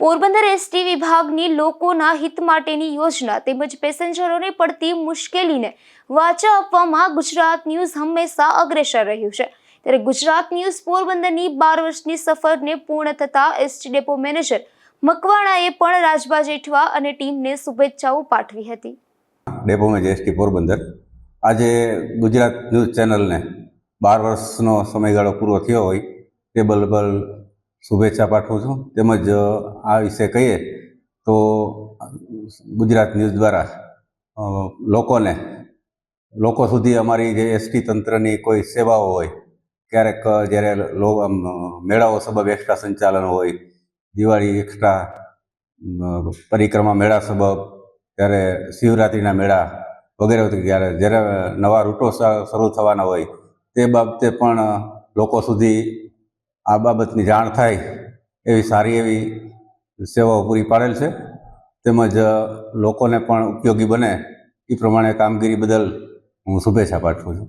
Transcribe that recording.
Porbandar ST વિભાગની લોકોના હિત માટેની યોજના તેમજ પેસેન્જરોને પડતી મુશ્કેલીને વાચા આપવામાં ગુજરાત ન્યૂઝ હંમેશા અગ્રેસર રહ્યું છે. ત્યારે ગુજરાત ન્યૂઝ પોરબંદરની બાર વર્ષની સફરને પૂર્ણ થતા એસટી ડેપો મેનેજર મકવાણાએ પણ રાજબા જેઠવા અને ટીમને શુભેચ્છાઓ પાઠવી હતી. ડેપો મેં જીએસટી પોરબંદર. આજે ગુજરાત ન્યૂઝ ચેનલને બાર વર્ષનો સમયગાળો પૂરો થયો હોય તે બલબલ શુભેચ્છા પાઠવું છું. તેમજ આ વિશે કહીએ તો ગુજરાત ન્યૂઝ દ્વારા લોકોને, લોકો સુધી અમારી જે એસટી તંત્રની કોઈ સેવાઓ હોય, ક્યારેક જ્યારે મેળાઓ સબબ એક્સ્ટ્રા સંચાલન હોય, દિવાળી એક્સ્ટ્રા પરિક્રમા મેળા સબબ ત્યારે શિવરાત્રિના મેળા વગેરે જ્યારે જ્યારે નવા રૂટો શરૂ થવાના હોય, તે બાબતે પણ લોકો સુધી આ બાબતની જાણ થાય એવી સારી એવી સેવાઓ પૂરી પાડેલ છે. તેમજ લોકોને પણ ઉપયોગી બને એ પ્રમાણે કામગીરી બદલ હું શુભેચ્છા પાઠવું છું.